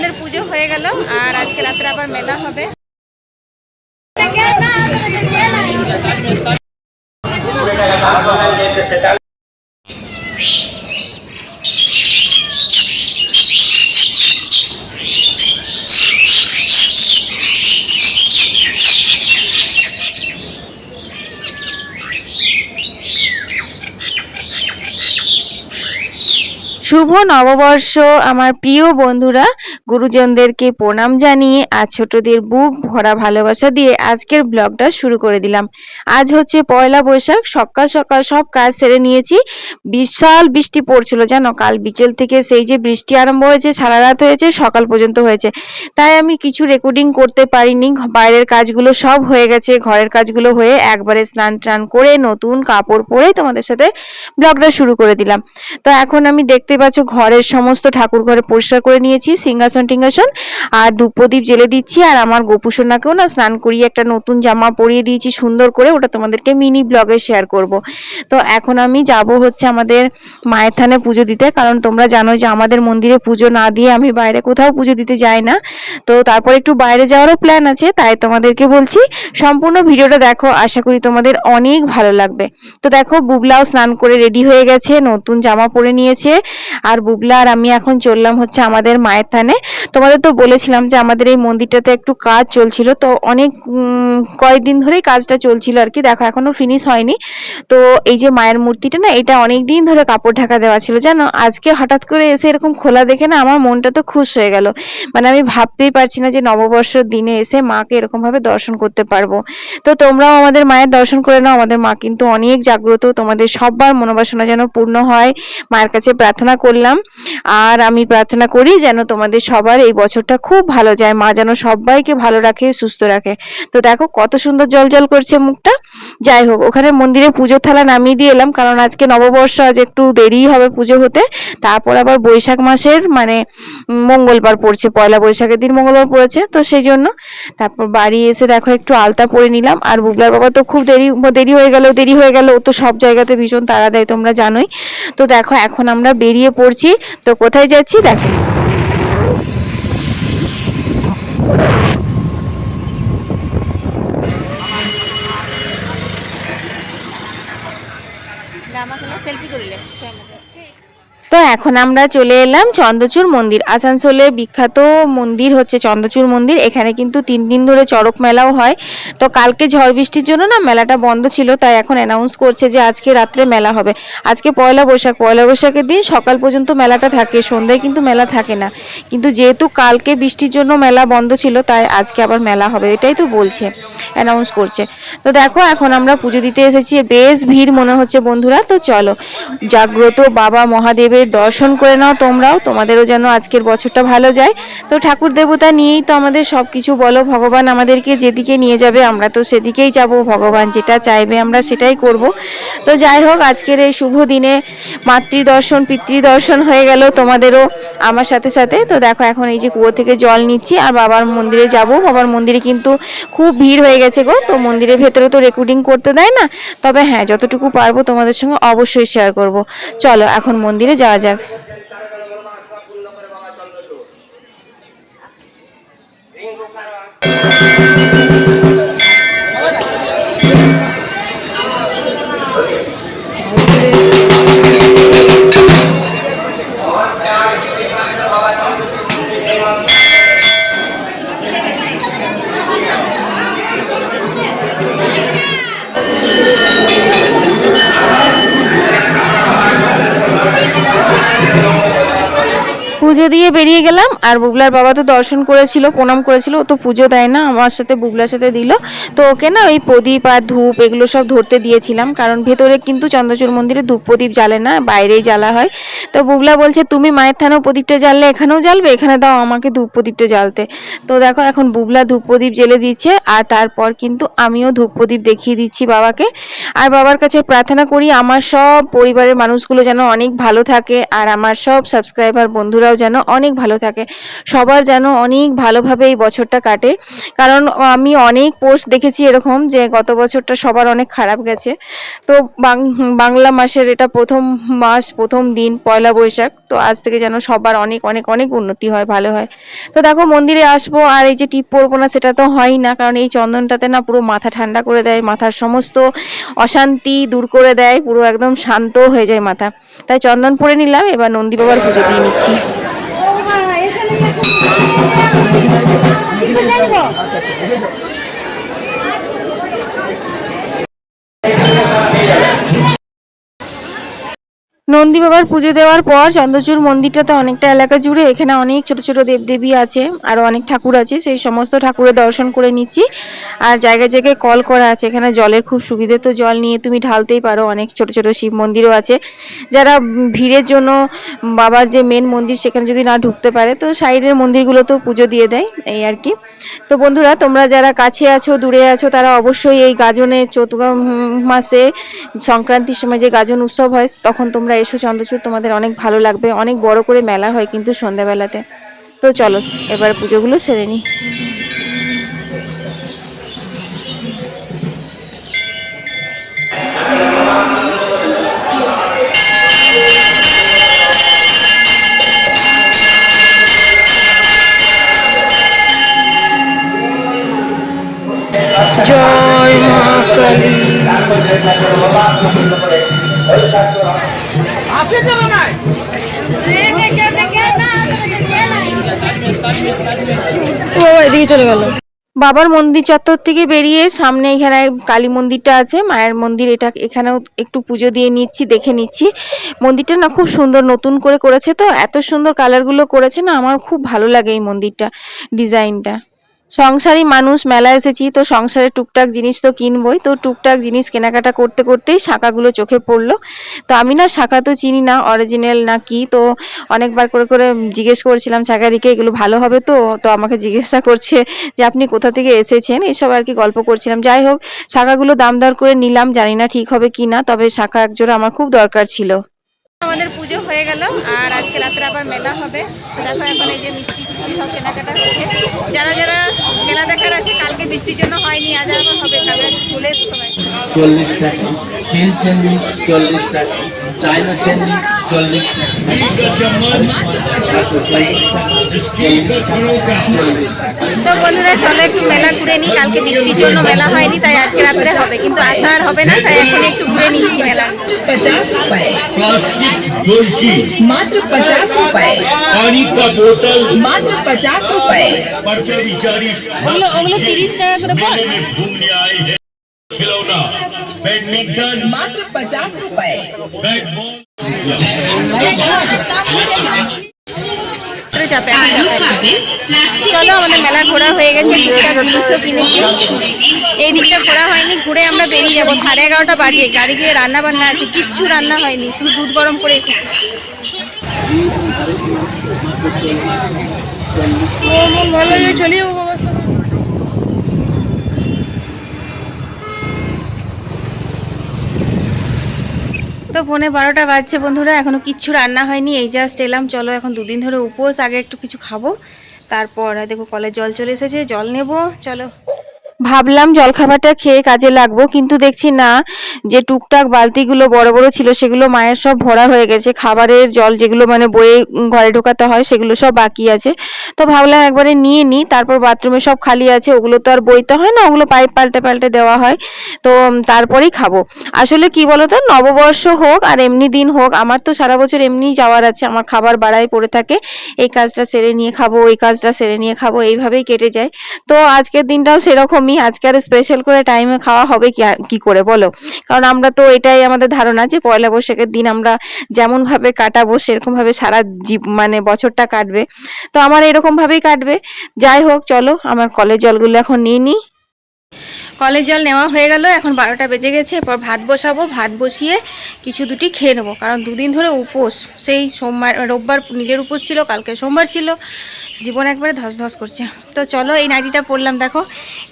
আমাদের পুজো হয়ে গেল আর আজকে রাত্রে আবার মেলা হবে। শুভ নববর্ষ, আমার প্রিয় বন্ধুরা। গুরুজনদেরকে প্রণাম জানিয়ে আর ছোটদের বুক ভরা ভালোবাসা দিয়ে আজকের ব্লগটা শুরু করে দিলাম। আজ হচ্ছে পয়লা বৈশাখ, সকাল সকাল সব কাজ সেরে নিয়েছি। বিশাল বৃষ্টি পড়ছিল, জানো? কাল বিকেল থেকে সেই যে বৃষ্টি আরম্ভ হয়েছে, সারা রাত হয়েছে, সকাল পর্যন্ত হয়েছে। তাই আমি কিছু রেকর্ডিং করতে পারিনি। বাইরের কাজগুলো সব হয়ে গেছে, ঘরের কাজগুলো হয়ে একবারে স্নান টান করে নতুন কাপড় পরে তোমাদের সাথে ব্লগটা শুরু করে দিলাম। তো এখন আমি দেখতে পাচ্ছ ঘরের সমস্ত ঠাকুর ঘরে পরিষ্কার করে নিয়েছি, সিংহাসন টিংহাসন আর ধূপ প্রদীপ জেলে দিচ্ছি আর আমার গোপুসোনাকেও না স্নান করিয়ে একটা নতুন জামা পরিয়ে দিয়েছি সুন্দর করে, ওটা তোমাদেরকে মিনি ব্লগে শেয়ার করব। তো এখন আমি যাব হচ্ছে আমাদের মায়ের থানে পুজো দিতে, কারণ তোমরা জানো যে আমাদের মন্দিরে পুজো না দিয়ে আমি বাইরে কোথাও পুজো দিতে যাই না। তো তারপর একটু বাইরে যাওয়ারও প্ল্যান আছে, তাই তোমাদেরকে বলছি সম্পূর্ণ ভিডিওটা দেখো, আশা করি তোমাদের অনেক ভালো লাগবে। তো দেখো, বুবলাও স্নান করে রেডি হয়ে গেছে, নতুন জামা পরে নিয়েছে। আর বুবলা আর আমি এখন চললাম হচ্ছে আমাদের মায়ের থানে। তোমাদের তো বলেছিলাম যে আমাদের এই মন্দিরটাতে একটু কাজ চলছিল, তো অনেক কয়েকদিন ধরেই কাজটা চলছিল আর কি। দেখো, এখনও ফিনিশ হয়নি। তো এই যে মায়ের মূর্তিটা না, এটা অনেক দিন ধরে কাপড় ঢাকা দেওয়া ছিল, জানো? আজকে হঠাৎ করে এসে এরকম খোলা দেখে না আমার মনটা তো খুশ হয়ে গেল। মানে আমি ভাবতেই পারছি না যে নববর্ষের দিনে এসে মাকে এরকম ভাবে দর্শন করতে পারব। তো তোমরাও আমাদের মায়ের দর্শন করে নাও, আমাদের মা কিন্তু অনেক জাগ্রত। তোমাদের সবার মনোবাসনা যেন পূর্ণ হয়, মায়ের কাছে প্রার্থনা করলাম। আর আমি প্রার্থনা করি যেন তোমাদের সবার এই বছরটা খুব ভালো যায়। মা যেন সবাইকে ভালো রাখে, সুস্থ রাখে। তো দেখো কত সুন্দর জল জল করছে মুখটা। যাই হোক, ওখানে মন্দিরে পুজোর থালা নামিয়ে দিয়ে এলাম। কারণ আজকে নববর্ষ, আজ একটু দেরিই হবে পুজো হতে। তারপর আবার বৈশাখ মাসের মানে মঙ্গলবার পড়ছে। পয়লা বৈশাখের দিন মঙ্গলবার পড়েছে। তো সেই জন্য তারপর বাড়ি এসে দেখো একটু আলতা পরে নিলাম। আর বুবলার বাবা তো খুব দেরি দেরি হয়ে গেল, দেরি হয়ে গেল। ও তো সব জায়গাতে ভীষণ তাড়া দেয়, তোমরা জানোই। তো দেখো, এখন আমরা বেরিয়ে পড়ছি তো কোথায় যাচ্ছি দেখো সেলফি করিলে তো এখন আমরা চলে এলাম চন্দ্রচূড় মন্দির। আসানসোলে বিখ্যাত মন্দির হচ্ছে চন্দ্রচূড় মন্দির। এখানে কিন্তু তিন দিন ধরে চড়ক মেলাও হয়। তো কালকে ঝড় বৃষ্টির জন্য না মেলাটা বন্ধ ছিল, তাই এখন অ্যানাউন্স করছে যে আজকে রাত্রে মেলা হবে। আজকে পয়লা বৈশাখ, পয়লা বৈশাখের দিন সকাল পর্যন্ত মেলাটা থাকে, সন্ধ্যায় কিন্তু মেলা থাকে না। কিন্তু যেহেতু কালকে বৃষ্টির জন্য মেলা বন্ধ ছিল, তাই আজকে আবার মেলা হবে, এটাই তো বলছে অ্যানাউন্স করছে। তো দেখো, এখন আমরা পুজো দিতে এসেছি, বেশ ভিড় মনে হচ্ছে বন্ধুরা। তো চলো, জাগ্রত বাবা মহাদেবের দর্শন করে নাও তোমরাও, তোমাদেরও যেন আজকের বছরটা ভালো যায়। তো ঠাকুর দেবতা নিয়েই তো আমাদের সব কিছু বলো, ভগবান আমাদেরকে যেদিকে নিয়ে যাবে আমরা তো সেদিকেই যাব, ভগবান যেটা চাইবে আমরা সেটাই করব। তো যাই হোক, আজকের এই শুভ দিনে মাতৃদর্শন, পিতৃদর্শন হয়ে গেল তোমাদেরও আমার সাথে সাথে। তো দেখো এখন এই যে কুয়ো থেকে জল নিচ্ছি, আর বাবার মন্দিরে যাব। বাবার মন্দিরে কিন্তু খুব ভিড় হয়ে গেছে গো, তো মন্দিরের ভেতরে তো রেকর্ডিং করতে দেয় না। তবে হ্যাঁ যতটুকু পারব তোমাদের সঙ্গে অবশ্যই শেয়ার করব। চলো এখন মন্দিরে যাওয়া যাক। যাক Thank you. পুজো দিয়ে বেরিয়ে গেলাম, আর বুবলার বাবা তো দর্শন করেছিল, প্রণাম করেছিল, ও তো পুজো দেয় না, আমার সাথে বুবলার সাথে দিল। তো ওকে না ওই প্রদীপ আর ধূপ এগুলো সব ধরতে দিয়েছিলাম, কারণ ভেতরে কিন্তু চন্দ্রচূড় মন্দিরে ধূপ প্রদীপ জ্বালে না, বাইরেই জ্বালা হয়। তো বুবলা বলছে, তুমি মায়ের থানেও প্রদীপটা জ্বাললে এখানেও জ্বালবে? এখানে দাও আমাকে ধূপ প্রদীপটা জ্বালতে। তো দেখো এখন বুবলা ধূপ প্রদীপ জ্বেলে দিচ্ছে, আর তারপর কিন্তু আমিও ধূপ প্রদীপ দেখিয়ে দিচ্ছি বাবাকে। আর বাবার কাছে প্রার্থনা করি, আমার সব পরিবারের মানুষগুলো যেন অনেক ভালো থাকে, আর আমার সব সাবস্ক্রাইবার বন্ধুরাও যেন অনেক ভালো থাকে। সবার যেন অনেক ভালোভাবে এই বছরটা কাটে। কারণ আমি অনেক পোস্ট দেখেছি এরকম যে গত বছরটা সবার অনেক খারাপ গেছে। তো বাংলা মাসের এটা প্রথম মাস, প্রথম দিন, পয়লা বৈশাখ। তো আজ থেকে যেন সবার অনেক অনেক অনেক উন্নতি হয়, ভালো হয়। তো দেখো মন্দিরে আসব আর এই যে টিপ পরবো না সেটা তো হয়ই না। কারণ এই চন্দনটাতে না পুরো মাথা ঠান্ডা করে দেয়, মাথার সমস্ত অশান্তি দূর করে দেয়, পুরো একদম শান্ত হয়ে যায় মাথা। তাই চন্দন পরে নিলাম, এবার নন্দী বাবার পুজো দিয়ে নিচ্ছি। আচ্ছা নন্দী বাবার পুজো দেওয়ার পর চন্দ্রচূড় মন্দিরটাতে অনেকটা এলাকা জুড়ে এখানে অনেক ছোট ছোট দেবদেবী আছে, আরও অনেক ঠাকুর আছে, সেই সমস্ত ঠাকুরের দর্শন করে নিচ্ছি। আর জায়গায় জায়গায় কল করা আছে, এখানে জলের খুব সুবিধে তো জল নিয়ে তুমি ঢালতেই পারো, অনেক ছোট ছোট শিব মন্দিরও আছে। যারা ভিড়ের জন্য বাবার যে মেন মন্দির সেখানে যদি না ঢুকতে পারে, তো সাইডের মন্দিরগুলোতেও পুজো দিয়ে দেয়, এই আর কি। তো বন্ধুরা, তোমরা যারা কাছে আছো, দূরে আছো, তারা অবশ্যই এই গাজনে চতুর্থ মাসে সংক্রান্তির সময় যে গাজন উৎসব হয়, তখন তোমরা এসো চন্দ্রচূড়, তোমাদের অনেক ভালো লাগবে। অনেক বড় করে মেলা হয় কিন্তু সন্ধ্যাবেলাতে। তো চলো, এবার পুজোগুলো সেরে নিই। জয় মা কালী। ও এদিকে চলে গেল। বাবার মন্দির চত্বর থেকে বেরিয়ে সামনে এখানে কালী মন্দিরটা আছে, মায়ের মন্দির, এটা এখানেও একটু পুজো দিয়ে নিচ্ছি, দেখে নিচ্ছি। মন্দিরটা না খুব সুন্দর, নতুন করে করেছে তো, এত সুন্দর কালারগুলো করেছে না, আমার খুব ভালো লাগে এই মন্দিরটা ডিজাইনটা সংসারী মানুষ মেলা এসেছি, তো সংসারের টুকটাক জিনিস তো কিনবই। তো টুকটাক জিনিস কেনাকাটা করতে করতেই শাঁখাগুলো চোখে পড়ল। তো আমি না শাঁখা তো চিনি না অরিজিনাল না কি, তো অনেকবার করে করে জিজ্ঞেস করছিলাম শাঁখারিকে এগুলো ভালো হবে তো? তো আমাকে জিজ্ঞাসা করছে যে, আপনি কোথা থেকে এসেছেন? এসব আর কি গল্প করছিলাম। যাই হোক, শাঁখাগুলো দাম দর করে নিলাম, জানি না ঠিক হবে কি না তবে শাঁখা একজোড়া আমার খুব দরকার ছিল। আমাদের পুজো হয়ে গেল আর আজকে রাত্রে আবার মেলা হবে। তো দেখো এখন এই যে মিষ্টি ফিষ্টি সব কেনাকাটা হয়েছে যারা যারা মেলা দেখার আছে কালকে বৃষ্টির জন্য হয়নি আজ আবার হবে। তাহলে স্কুলে সবাই। চল্লিশ টাকা চল্লিশ তো বন্ধুরা চলো একটু মেলা ঘুরে নিই। কালকে বৃষ্টির জন্য মেলা হয়নি তাই আজকে রাত্রে হবে। কিন্তু আশা আর হবে না তাই এখন একটু ঘুরে নিচ্ছি মেলা পঞ্চাশ डोलची मात्र पचास रूपए पानी का बोतल। मात्र पचास रूपए पर्चा बिचारी घूमने आए है। खिलौना बैडमिंटन। मात्र पचास रूपए बैट बॉल চাপে চলো আমাদের মেলা ঘোরা হয়ে গেছে জিনিসও কিনেছি এই দিকটা ঘোরা হয়নি ঘুরে আমরা বেরিয়ে যাব সাড়ে এগারোটা বাজে গাড়ি গিয়ে রান্না বান্না আছে কিচ্ছু রান্না হয়নি শুধু দুধ গরম করে এসেছি চলে যাব বাবার সঙ্গে তো পৌনে বারোটা বাজছে বন্ধুরা, এখনও কিচ্ছু রান্না হয়নি, এই জাস্ট এলাম। চলো এখন দুদিন ধরে উপোস, আগে একটু কিছু খাব। তারপর দেখো কলের জল চলে এসেছে, জল নেব, চলো। ভাবলাম জলখাবারটা খেয়ে কাজে লাগবো, কিন্তু দেখছি না, যে টুকটাক বালতিগুলো বড় বড় ছিল, সেগুলো মায়ের সব ভরা হয়ে গেছে। খাবারের জল যেগুলো মানে বয়ে ঘরে ঢোকাতে হয়, সেগুলো সব বাকি আছে। তো ভাবলাম একবারে নিয়ে নিই, তারপর বাথরুমে সব খালি আছে, ওগুলো তো আর বইতে হয় না, ওগুলো পাইপ পাল্টে পাল্টে দেওয়া হয়। তো তারপরেই খাব। আসলে কি বলতো, নববর্ষ হোক আর এমনি দিন হোক, আমার তো সারা বছর এমনিই যাওয়ার আছে, আমার খাবার বাড়াই পড়ে থাকে। এই কাজটা সেরে নিয়ে খাব, ওই কাজটা সেরে নিয়ে খাব, এইভাবেই কেটে যায়। তো আজকের দিনটাও সেরকমই আজকে আর স্পেশাল করে টাইমে খাওয়া হবে কি করে বলো? কারণ আমরা তো এটাই আমাদের ধারণা যে পয়লা বৈশাখের দিন আমরা যেমন ভাবে কাটাবো, সেরকম ভাবে সারা জীব মানে বছরটা কাটবে। তো আমার এরকম ভাবেই কাটবে। যাই হোক, চলো, আমার কলের জলগুলো এখন নিয়ে নিই। কলের জল নেওয়া হয়ে গেল, এখন বারোটা বেজে গেছে, এরপর ভাত বসাবো, ভাত বসিয়ে কিছু দুটি খেয়ে নেব, কারণ দুদিন ধরে উপোস, সেই সোমবার, রোববার নিজের উপোস ছিল, কালকে সোমবার ছিল, জীবন একবারে ধস ধস করছে। তো চলো এই নাইটিটা পরলাম, দেখো,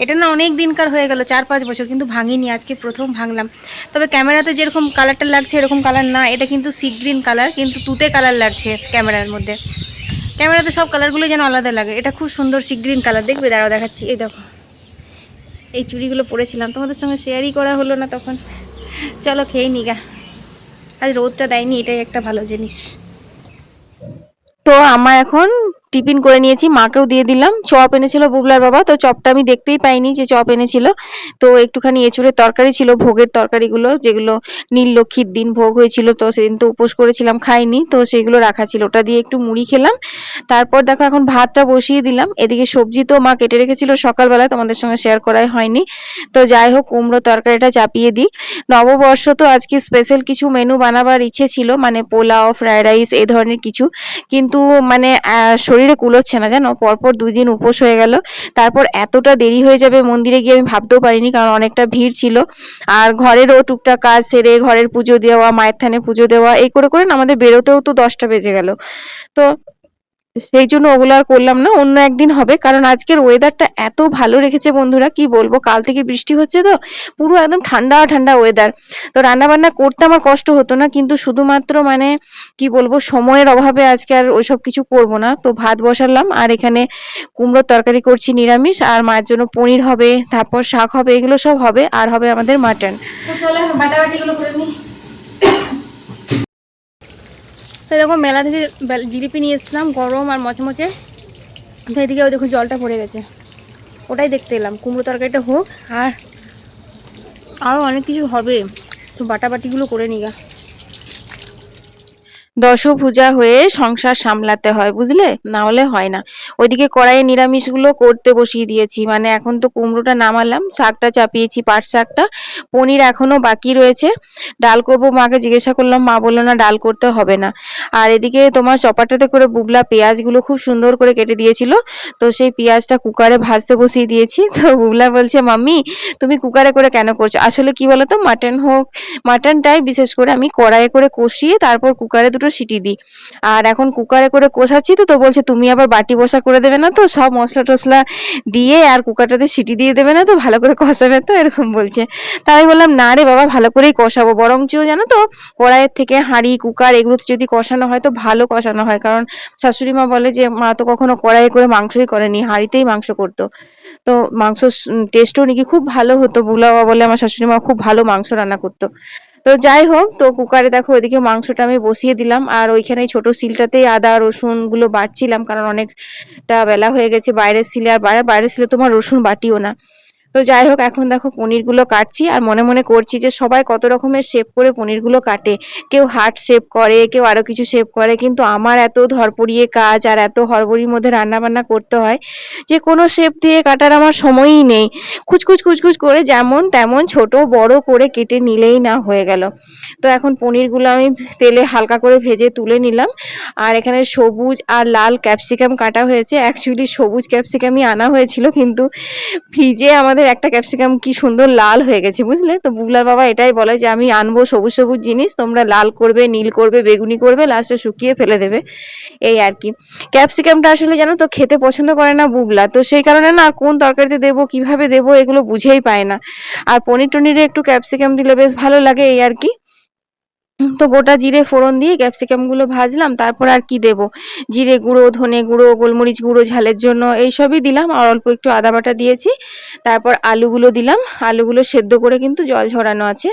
এটা না অনেক দিনকার হয়ে গেল চার পাঁচ বছর, কিন্তু ভাঙিনি, আজকে প্রথম ভাঙলাম। তবে ক্যামেরাতে যেরকম কালারটা লাগছে, এরকম কালার না, এটা কিন্তু সি গ্রিন কালার কিন্তু তুতে কালার লাগছে ক্যামেরার মধ্যে। ক্যামেরাতে সব কালারগুলো যেন আলাদা লাগে, এটা খুব সুন্দর সি গ্রিন কালার দেখবে? দাঁড়াও দেখাচ্ছি, এই দেখো। এই চুড়িগুলো পরেছিলাম। তোমাদের সঙ্গে শেয়ারই করা হলো না তখন। চলো খেয়ে নিগা আজ রোদটা দেয়নি, এটাই একটা ভালো জিনিস। তো আমার এখন টিফিন করে নিয়েছি, মাকেও দিয়ে দিলাম। চপ এনেছিল বুবলার বাবা, তো চপটা আমি দেখতেই পাইনি যে চপ এনেছিল। তো একটুখানি এঁচুড়ের তরকারি ছিল, ভোগের তরকারিগুলো, যেগুলো নীল লক্ষ্মীর দিন ভোগ হয়েছিল, তো সেদিন তো উপোস করেছিলাম, খাইনি, তো সেগুলো রাখা ছিল। ওটা দিয়ে একটু মুড়ি খেলাম। তারপর দেখো, এখন ভাতটা বসিয়ে দিলাম। এদিকে সবজি তো মা কেটে রেখেছিল সকালবেলা, তোমাদের সঙ্গে শেয়ার করাই হয়নি। তো যাই হোক, কুমড়ো তরকারিটা চাপিয়ে দিই। নববর্ষ তো আজকে স্পেশাল কিছু মেনু বানাবার ইচ্ছে ছিল মানে পোলাও ফ্রায়েড রাইস এই ধরনের কিছু। কিন্তু মানে শরীরে কুলোচ্ছে না, জানো? পরপর দুই দিন উপোস হয়ে গেল। তারপর এতটা দেরি হয়ে যাবে মন্দিরে গিয়ে আমি ভাবতেও পারিনি, কারণ অনেকটা ভিড় ছিল। আর ঘরেরও টুকটাক কাজ সেরে ঘরের পুজো দেওয়া, মায়ের থানে পুজো দেওয়া, এই করে করে আমাদের বেরোতেও তো দশটা বেজে গেল। তো সেই জন্য ওগুলো আর করলাম না, অন্য একদিন হবে। কারণ আজকের ওয়েদারটা এত ভালো রেখেছে বন্ধুরা, কি বলব? কাল থেকে বৃষ্টি হচ্ছে তো, পুরো একদম ঠান্ডা ঠান্ডা ওয়েদার তো রান্না বান্না করতে আমার কষ্ট হতো না, কিন্তু শুধুমাত্র মানে কি বলব, সময়ের অভাবে আজকে আর ওইসব কিছু করব না। তো ভাত বসালাম, আর এখানে কুমড়োর তরকারি করছি নিরামিষ, আর মায়ের জন্য পনির হবে, তারপর শাক হবে, এগুলো সব হবে, আর হবে আমাদের মাটন চলো, বাটাবাটিগুলো করে নিই। তো দেখো মেলা থেকে জিলিপি নিয়ে এসেছিলাম, গরম আর মচমচে। তো এদিকেও দেখো জলটা পড়ে গেছে। ওটাই দেখতে এলাম, কুমড়ো তরকারিটা হোক আর আরও অনেক কিছু হবে। তো বাটাবাটিগুলো করে নিগা। দশভুজা হয়ে সংসার সামলাতে হয়, বুঝলে? না হলে হয় না। ওইদিকে কড়াইয়ে নিরামিষগুলো করতে বসিয়ে দিয়েছি। মানে এখন তো কুমড়োটা নামালাম, শাকটা চাপিয়েছি, পাট শাকটা। পনির এখনও বাকি রয়েছে। ডাল করব মাকে জিজ্ঞাসা করলাম, মা বলল, না, ডাল করতে হবে না। আর এদিকে তোমার চপাটাতে করে বুবলা পেঁয়াজগুলো খুব সুন্দর করে কেটে দিয়েছিল। তো সেই পেঁয়াজটা কুকারে ভাজতে বসিয়ে দিয়েছি। তো বুবলা বলছে, মাম্মি, তুমি কুকারে করে কেন করছ? আসলে কি বলতো, মাটন হোক, মাটনটাই বিশেষ করে আমি কড়াইয়ে করে কষিয়ে তারপর কুকারে দুটো সিটি দিই। আর এখন কুকারে করে কষাচ্ছি তো তো বলছে, তুমি আবার বাটি বসা করে দেবে না তো? সব মশলা টসলা দিয়ে আর কুকারটাতে সিটি দিয়ে দেবে না তো? ভালো করে কষাবে তো? এরকম বলছে। তাই আমি বললাম, না রে বাবা, ভালো করেই কষাবো। বরঞ্চ জানো তো, কড়াইয়ের থেকে হাঁড়ি কুকার এগুলোতে যদি কষানো হয় তো ভালো কষানো হয়। কারণ শাশুড়ি মা বলে যে, মা তো কখনো কড়াইয়ে করে মাংসই করেনি, হাঁড়িতেই মাংস করতো। তো মাংস টেস্টও নাকি খুব ভালো হতো। বুলা বাবা বলে আমার শাশুড়ি মা খুব ভালো মাংস রান্না করতো। তো যাই হোক, তো কুকারে দেখো ওইদিকে মাংসটা আমি বসিয়ে দিলাম আর ওইখানে ছোট সিলটাতেই আদা রসুনগুলো বাটছিলাম কারণ অনেকটা বেলা হয়ে গেছে, বাইরের সিলে আর বাইরে বাইরের সিলে তোমার রসুন বাটিও না। তো যাই হোক, এখন দেখো পনিরগুলো কাটছি আর মনে মনে করছি যে সবাই কত রকমের শেপ করে পনিরগুলো কাটে। কেউ হার্ট শেপ করে, কেউ আরও কিছু শেপ করে, কিন্তু আমার এত ধরপড়িয়ে কাজ আর এত হরবড়ির মধ্যে রান্না বান্না করতে হয় যে কোনো শেপ দিয়ে কাটার আমার সময়ই নেই। খুচখুচ খুচখুচ করে যেমন তেমন ছোট, বড় করে কেটে নিলেই না হয়ে গেল। তো এখন পনিরগুলো আমি তেলে হালকা করে ভেজে তুলে নিলাম। আর এখানে সবুজ আর লাল ক্যাপসিকাম কাটা হয়েছে। অ্যাকচুয়ালি সবুজ ক্যাপসিকামই আনা হয়েছিল, কিন্তু ফ্রিজে আমাদের একটা ক্যাপসিকাম কি সুন্দর লাল হয়ে গেছে, বুঝলে? তো বুবলার বাবা এটাই বলে যে, আমি আনব সবুজ সবুজ জিনিস, তোমরা লাল করবে, নীল করবে, বেগুনি করবে লাস্টে শুকিয়ে ফেলে দেবে। এই আর কি। ক্যাপসিকামটা আসলে জানো তো খেতে পছন্দ করে না বুবলা, তো সেই কারণে না কোন তরকারিতে দেবো, কীভাবে দেবো এগুলো বুঝেই পায় না। আর পনির টনিরে একটু ক্যাপসিকাম দিলে বেশ ভালো লাগে এই আর কি। তো গোটা জিরে ফোড়ন দিয়ে ক্যাপসিকামগুলো ভাজলাম, তারপর আর কি দেব? জিরে গুঁড়ো, ধনে গুঁড়ো, গোলমরিচ গুঁড়ো, ঝালের জন্য এইসবই দিলাম আর অল্প একটু আদা বাটা দিয়েছি। তারপর আলুগুলো দিলাম। আলুগুলো সেদ্ধ করে কিন্তু জল ঝরানো আছে।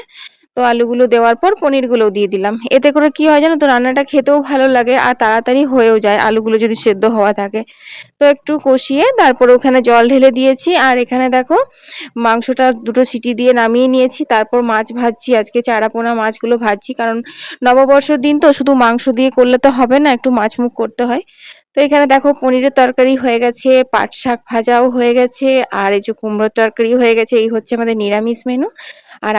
তো আলুগুলো দেওয়ার পর পনিরগুলোও দিয়ে দিলাম। এতে করে কি হয় জানো তো, রান্নাটা খেতেও ভালো লাগে আর তাড়াতাড়ি হয়েও যায় আলুগুলো যদি সেদ্ধ হওয়া থাকে। তো একটু কষিয়ে তারপর ওখানে জল ঢেলে দিয়েছি আর এখানে দেখো মাংসটা দুটো সিটি দিয়ে নামিয়ে নিয়েছি। তারপর মাছ ভাজছি, আজকে চারাপোনা মাছগুলো ভাজছি কারণ নববর্ষের দিন তো শুধু মাংস দিয়ে করলে তো হবে না, একটু মাছ মুখ করতে হয়। তো এখানে দেখো পনিরের তরকারি হয়ে গেছে, পাট শাক ভাজাও হয়ে গেছে, আর এই যে কুমড়োর তরকারি হয়ে গেছে, এই হচ্ছে আমাদের নিরামিষ মেনু আর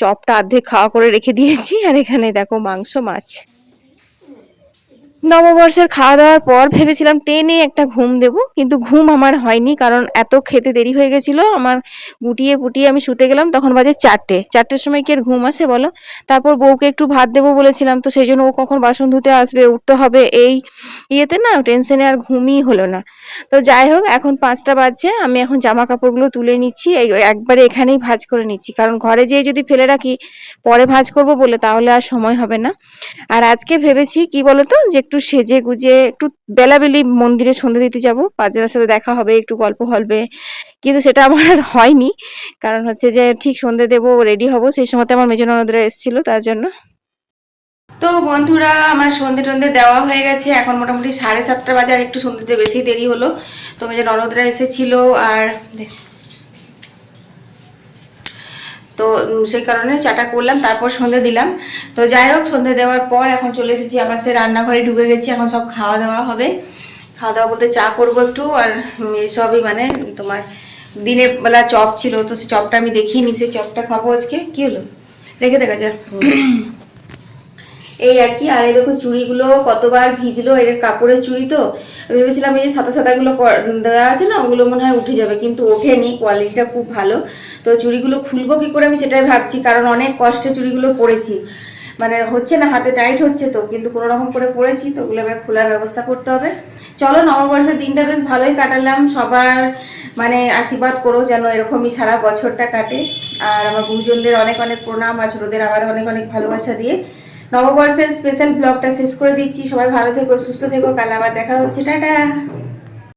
চপটা অর্ধেক খাওয়া করে রেখে দিয়েছি, আর এখানে দেখো মাংস, মাছ। নববর্ষের খাওয়া দাওয়ার পর ভেবেছিলাম ট্রেনে একটা ঘুম দেব, কিন্তু ঘুম আমার হয়নি কারণ এত খেতে দেরি হয়ে গেছিল। আমার গুটিয়ে পুটিয়ে আমি শুতে গেলাম, তখন বাজে চারটে। চারটের সময় কি আর ঘুম আসে বলো? তারপর বউকে একটু ভাত দেবো বলেছিলাম, তো সেই জন্য ও কখন বাসন ধুতে আসবে, উঠতে হবে, এই ইয়েতে না টেনশনে আর ঘুমই হলো না। তো যাই হোক, এখন পাঁচটা বাজছে, আমি এখন জামা কাপড়গুলো তুলে নিচ্ছি, এই একবারে এখানেই ভাঁজ করে নিচ্ছি। কারণ ঘরে যেয়ে যদি ফেলে রাখি, পরে ভাঁজ করব বলে তাহলে আর সময় হবে না। আর আজকে ভেবেছি, কি বলতো, যে একটু সেজে গুজে, একটু বেলাবেলি মন্দিরে সন্ধে দিতে যাব। পাঁচজনের সাথে দেখা হবে, একটু গল্প হবে কিন্তু সেটা আমার আর হয়নি। কারণ হচ্ছে যে, ঠিক সন্ধে দেবো, রেডি হব। সেই সময়তে আমার মেজন ননদরা এসেছিল, তার জন্য তো বন্ধুরা, আমার সন্ধে টন্ধে দেওয়া হয়ে গেছে। এখন মোটামুটি সাড়ে সাতটা বাজে, আর একটু সন্ধ্যেতে বেশি দেরি হলো। তো যে ননদরা এসেছিল, আর তো সেই কারণে চাটা করলাম, তারপর সন্ধে দিলাম। তো যাই হোক, সন্ধে দেওয়ার পর এখন চলে এসেছি। আবার সে রান্নাঘরে ঢুকে গেছি, এখন সব খাওয়া দাওয়া হবে। খাওয়া দাওয়া বলতে চা করব একটু, আর এসবই মানে তোমার দিনের বেলা চপ ছিল, তো সেই চপটা আমি দেখিনি, সেই চপটা খাব আজকে। কি হলো? রেখে দেখা যায় এই আর কি, আর এই দেখো চুড়িগুলো কতবার ভিজলো এর কাপড়ের চুড়ি তো ভেবেছিলাম এই যে সাদা সাদাগুলো দেওয়া আছে না, ওগুলো মনে হয় উঠে যাবে, কিন্তু ওঠেনি কোয়ালিটিটা খুব ভালো। তো চুড়িগুলো খুলবো কি করে আমি সেটাই ভাবছি, কারণ অনেক কষ্টে চুড়িগুলো পরেছি মানে হচ্ছে না, হাতে টাইট হচ্ছে তো, কিন্তু কোনো রকম করে পরেছি তো, ওগুলো এবার খোলার ব্যবস্থা করতে হবে। চলো, নববর্ষের দিনটা বেশ ভালোই কাটালাম, সবার মানে আশীর্বাদ করো যেন এরকমই সারা বছরটা কাটে। আর আমার গুরুজনদের অনেক অনেক প্রণাম আর ছোটদের আবার অনেক অনেক ভালোবাসা দিয়ে। নববর্ষের স্পেশাল ব্লগটা শেষ করে দিচ্ছি। সবাই ভালো থেকো, সুস্থ থেকো, কাল আবার দেখা হচ্ছে। টাটা!